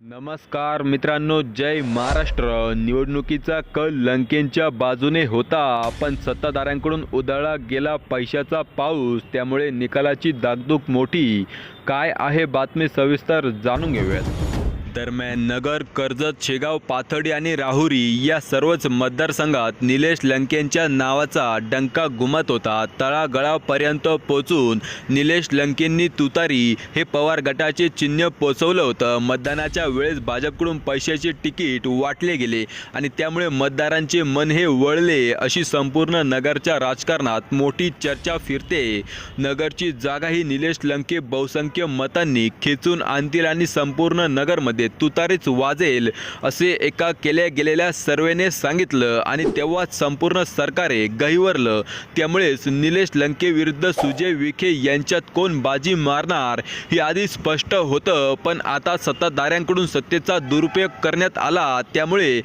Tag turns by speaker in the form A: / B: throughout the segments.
A: नमस्कार मित्रांनो जय महाराष्ट्र. निवडणुकीचा कल लंकेच्या बाजूने होता पण सत्ताधाऱ्यांकडून उधळला गेला पैशाचा पाऊस त्यामुळे निकालाची दागदूक मोठी. काय आहे बातमी सविस्तर जाणून घेऊयात. दरम्यान नगर कर्जत शेगाव पाथडी आणि राहुरी या सर्वच मतदारसंघात निलेश लंकेंच्या नावाचा डंका घुमत होता. तळागळापर्यंत पोचून निलेश लंकेंनी तुतारी हे पवार गटाचे चिन्ह पोचवलं होतं. मतदानाच्या वेळेस भाजपकडून पैशाचे तिकीट वाटले गेले आणि त्यामुळे मतदारांचे मन हे वळले अशी संपूर्ण नगरच्या राजकारणात मोठी चर्चा फिरते. नगरची जागा ही निलेश लंके बहुसंख्य मतांनी खेचून आणतील आणि संपूर्ण नगरमध्ये तुतारीच वाजेल असे एका केल्या गेलेल्या सर्वेने सांगितलं आणि तेव्हाच संपूर्ण सरकारे गहिवरलं. त्यामुळेच निलेश लंकेविरुद्ध सुजय विखे यांच्यात कोण बाजी मारणार हे आधी स्पष्ट होतं पण आता सत्ताधाऱ्यांकडून सत्तेचा दुरुपयोग करण्यात आला. त्यामुळे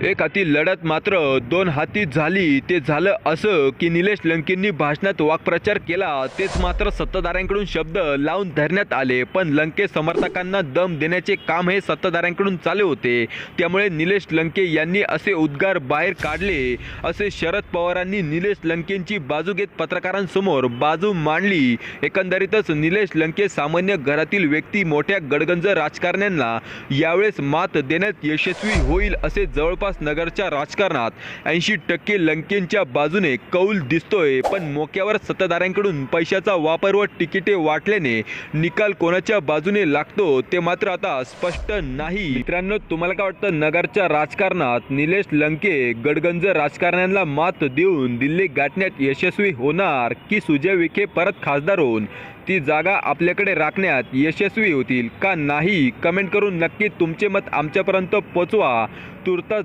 A: एक हाती लढत मात्र दोन हाती झाली. ते झालं असं की निलेश लंकेंनी भाषणात वाक्प्रचार केला. तेच मात्र सत्ताधाऱ्यांकडून शब्द लावून धरण्यात आले. पण लंके समर्थकांना दम देण्याचे काम हे सत्ताधाऱ्यांकडून चालू होते. त्यामुळे निलेश लंके यांनी असे उद्गार बाहेर काढले. असे शरद पवारांनी निलेश लंकेंची बाजू घेत पत्रकारांसमोर बाजू मांडली. एकंदरीतच निलेश लंके सामान्य घरातील व्यक्ती मोठ्या गडगंज राजकारण्यांना यावेळेस मात देण्यात यशस्वी होईल असे जवळ जवळपास नगरच्या राजकारणात ऐंशी टक्के लंकेंच्या बाजूने कौल दिसतोय पण मोक्यावर सत्ताधाऱ्यांकडून पैशाचा वापर व तिकिटे वाटल्याने निकाल कोणाच्या बाजूने लागतो ते मात्र आता स्पष्ट नाही. मित्रांनो तुम्हाला काय वाटतं? नगरच्या राजकारणात निलेश लंके गडगंज राजकारण्यांना मात देऊन दिल्ली गाठण्यात यशस्वी होणार की सुजय विखे परत खासदार होऊन? ती जागा आपल्याकडे राखण्यात यशस्वी होतील का नाही? कमेंट करून नक्की तुमचे मत आमच्यापर्यंत पोचवा. तुर्तास